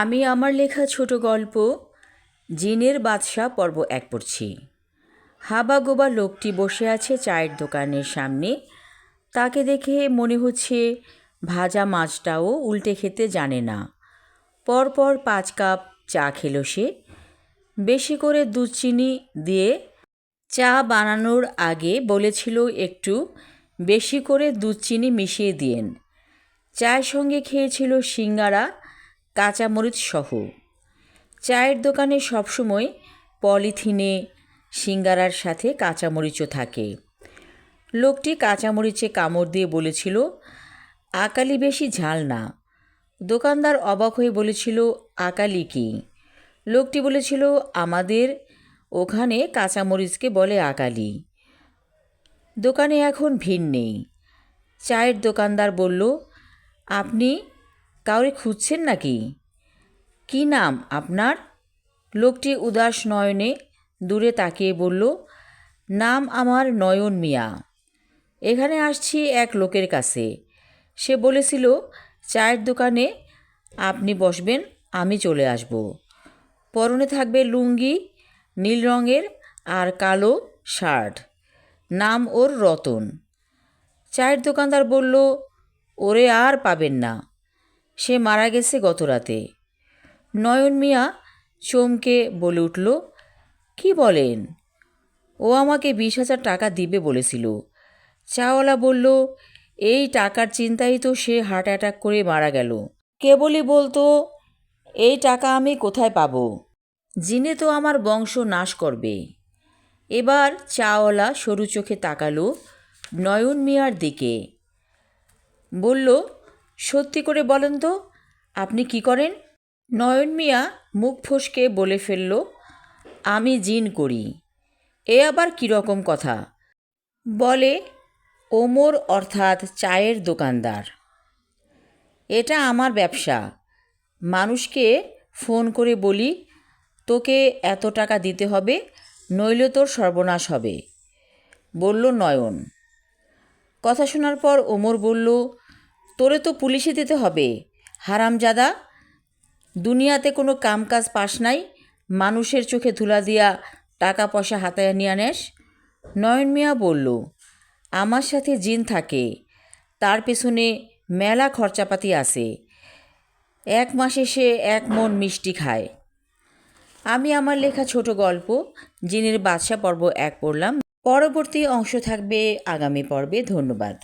আমি আমার লেখা ছোট গল্প, জিনের বাদশাহ পর্ব এক পড়ছি। হাবা গোবা লোকটি বসে আছে চায়ের দোকানের সামনে। তাকে দেখে মনে হচ্ছে ভাজা মাছটাও উল্টে খেতে জানে না। পরপর পাঁচ কাপ চা খেলো সে। বেশি করে দুধ চিনি দিয়ে চা বানানোর আগে বলেছিল একটু বেশি করে দুধ চিনি মিশিয়ে দিয়েন। চায়ের সঙ্গে খেয়েছিল সিঙ্গারা কাঁচামরিচ সহ। চায়ের দোকানে সবসময় পলিথিনে, সিঙ্গারার সাথে কাঁচামরিচও থাকে। লোকটি কাঁচামরিচে কামড় দিয়ে বলেছিল, আকালি বেশি ঝাল না। দোকানদার অবাক হয়ে বলেছিল, আকালি কি? লোকটি বলেছিল, আমাদের ওখানে কাঁচামরিচকে বলে আকালি। দোকানে এখন ভিড় নেই। চায়ের দোকানদার বলল, আপনি কাউরে খুঁজছেন নাকি? কি নাম আপনার? লোকটি উদাস নয়নে দূরে তাকিয়ে বলল, নাম আমার নয়ন মিয়া। এখানে আসছি এক লোকের কাছে। সে বলেছিল, চায়ের দোকানে আপনি বসবেন, আমি চলে আসব। পরনে থাকবে লুঙ্গি, নীল রঙের আর কালো শার্ট। নাম ওর রতন। চায়ের দোকানদার বলল, ওরে আর পাবেন না। সে মারা গেছে গত রাতে নয়ন মিয়া চমকে বলে উঠল, কি বলেন? ও আমাকে বিশ হাজার টাকা দিবে বলেছিল। চাওয়ালা বলল, এই টাকার চিন্তাই তো সে হার্ট অ্যাটাক করে মারা গেল। কেবলই বলতো, এই টাকা আমি কোথায় পাবো? জিনে তো আমার বংশ নাশ করবে। এবার চাওয়ালা সরু চোখে তাকালো নয়ন মিয়ার দিকে। বলল সত্যি করে বলেন তো, আপনি কি করেন? নয়ন মিয়া মুখ ফসকে বলে ফেলল, আমি জিন করি। এ আবার কীরকম কথা? বলে, ওমর অর্থাৎ চায়ের দোকানদার। এটা আমার ব্যবসা। মানুষকে ফোন করে বলি, তোকে এত টাকা দিতে হবে, নইলে তোর সর্বনাশ হবে। বলল নয়ন। কথা শোনার পর ওমর বলল তোরে তো পুলিশে দিতে হবে। হারামজাদা, দুনিয়াতে কোনো কামকাজ পাস নাই, মানুষের চোখে ধুলা দিয়া টাকা পয়সা হাতায় নিয়ে আনেস নয়ন মিয়া বলল, আমার সাথে জিন থাকে, তার পেছনে মেলা খরচাপাতি আছে। এক মাসে সে এক মন মিষ্টি খায়। আমি আমার লেখা ছোট গল্প, জিনের বাদশা পর্ব এক পড়লাম। পরবর্তী অংশ থাকবে আগামী পর্বে। ধন্যবাদ।